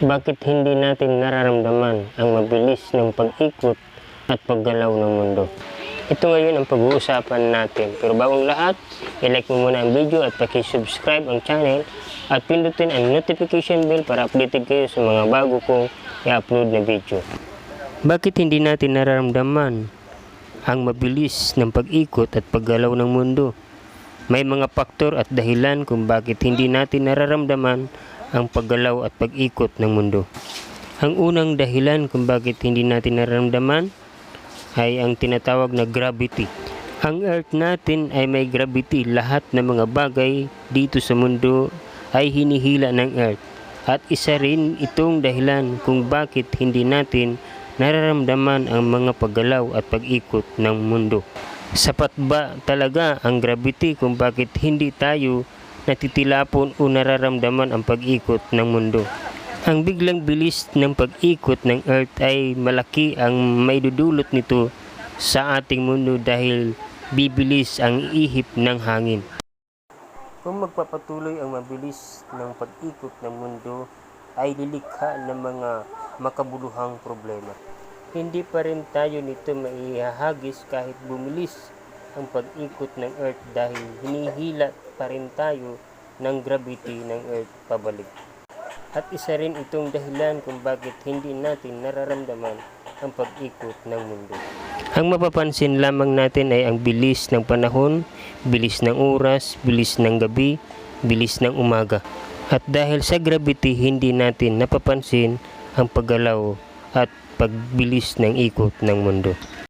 Bakit hindi natin nararamdaman ang mabilis ng pag-ikot at paggalaw ng mundo? Ito ngayon ang pag-uusapan natin. Pero bagong lahat, i-like mo muna ang video at paki-subscribe ang channel at pindutin ang notification bell para updated kayo sa mga bago kong i-upload na video. Bakit hindi natin nararamdaman ang mabilis ng pag-ikot at paggalaw ng mundo? May mga faktor at dahilan kung bakit hindi natin nararamdaman ang paggalaw at pag-ikot ng mundo. Ang unang dahilan kung bakit hindi natin nararamdaman ay ang tinatawag na gravity. Ang Earth natin ay may gravity. Lahat ng mga bagay dito sa mundo ay hinihila ng Earth. At isa rin itong dahilan kung bakit hindi natin nararamdaman ang mga paggalaw at pag-ikot ng mundo. Sapat ba talaga ang gravity kung bakit hindi tayo natitilapon o nararamdaman ang pag-ikot ng mundo? Ang biglang bilis ng pag-ikot ng Earth ay malaki ang maidudulot nito sa ating mundo dahil bibilis ang ihip ng hangin. Kung magpapatuloy ang mabilis ng pag-ikot ng mundo, ay lilikha ng mga makabuluhang problema. Hindi pa rin tayo nito maihahagis kahit bumilis ang pag-ikot ng Earth dahil hinihila pa rin tayo ng gravity ng Earth pabalik. At isa rin itong dahilan kung bakit hindi natin nararamdaman ang pag-ikot ng mundo. Ang mapapansin lamang natin ay ang bilis ng panahon, bilis ng oras, bilis ng gabi, bilis ng umaga. At dahil sa gravity, hindi natin napapansin ang paggalaw at pagbilis ng ikot ng mundo.